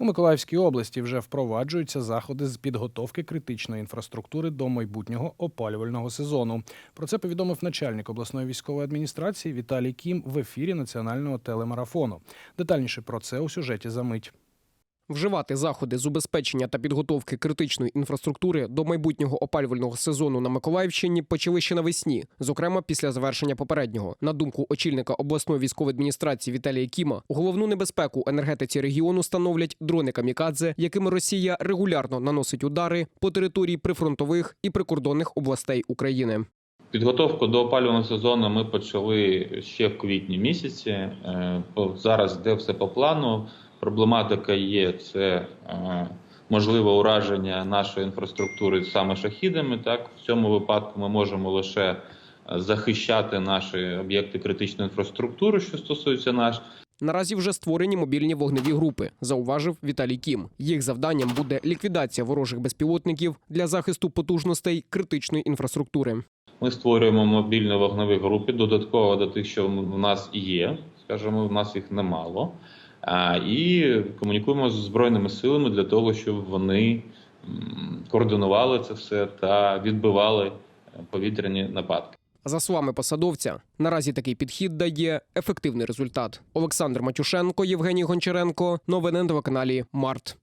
У Миколаївській області вже впроваджуються заходи з підготовки критичної інфраструктури до майбутнього опалювального сезону. Про це повідомив начальник обласної військової адміністрації Віталій Кім в ефірі національного телемарафону. Детальніше про це у сюжеті за мить. Вживати заходи з убезпечення та підготовки критичної інфраструктури до майбутнього опалювального сезону на Миколаївщині почали ще навесні, зокрема після завершення попереднього. На думку очільника обласної військової адміністрації Віталія Кіма, головну небезпеку енергетиці регіону становлять дрони камікадзе, якими Росія регулярно наносить удари по території прифронтових і прикордонних областей України. Підготовку до опалювального сезону ми почали ще в квітні місяці. Е, Зараз йде все по плану. Проблематика є це е, можливе ураження нашої інфраструктури саме шахідами. Так в цьому випадку ми можемо лише е, захищати наші об'єкти критичної інфраструктури, що стосується наш. Наразі вже створені мобільні вогневі групи, зауважив Віталій Кім. Їх завданням буде ліквідація ворожих безпілотників для захисту потужностей критичної інфраструктури. Ми створюємо мобільні вогневі групи додатково до тих, що в нас є. Скажімо, в нас їх немало. І комунікуємо з збройними силами для того, щоб вони координували це все та відбивали е, повітряні нападки. За словами посадовця, наразі такий підхід дає ефективний результат. Олександр Матюшенко, Євгеній Гончаренко. Новини на телеканалі Март.